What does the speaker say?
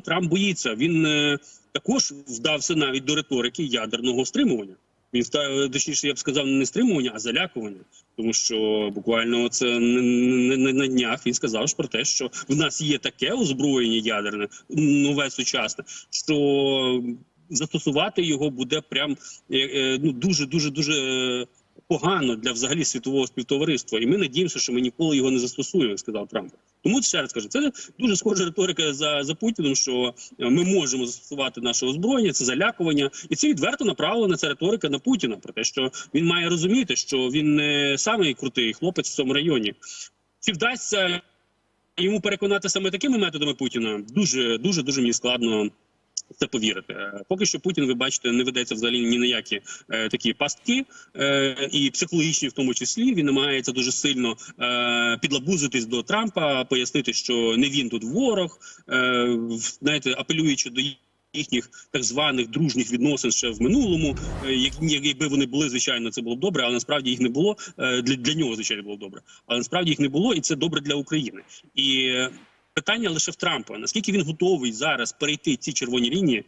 Трамп боїться. Він е, також вдався навіть до риторики ядерного стримування. Він став точніше, я б сказав, не стримування, а залякування. Тому що буквально це не на днях він сказав ж про те, що в нас є таке озброєння ядерне, нове сучасне, що застосувати його буде прям е, е, ну дуже дуже дуже е, погано для взагалі світового співтовариства. І ми надіємося, що ми ніколи його не застосуємо, сказав Трамп. Тому ще раз кажу, це дуже схожа риторика за, за Путіним, що е, ми можемо застосувати наше озброєння, це залякування, і це відверто направлена ця риторика на Путіна про те, що він має розуміти, що він не самий крутий хлопець в цьому районі. Чи вдасться йому переконати саме такими методами Путіна? Дуже дуже дуже мені складно. Це повірити. Е, Поки що Путін, ви бачите, не ведеться взагалі ні на які е, такі пастки, е, і психологічні, в тому числі. Він намагається дуже сильно е, підлабузитись до Трампа, пояснити, що не він тут ворог, е, знаєте, апелюючи до їхніх так званих дружніх відносин ще в минулому. Е, як- як- Якби вони були, звичайно, це було б добре, але насправді їх не було. Е, Для, для нього, звичайно, було б добре, але насправді їх не було, і це добре для України. І питання лише в Трампа: наскільки він готовий зараз перейти ці червоні лінії,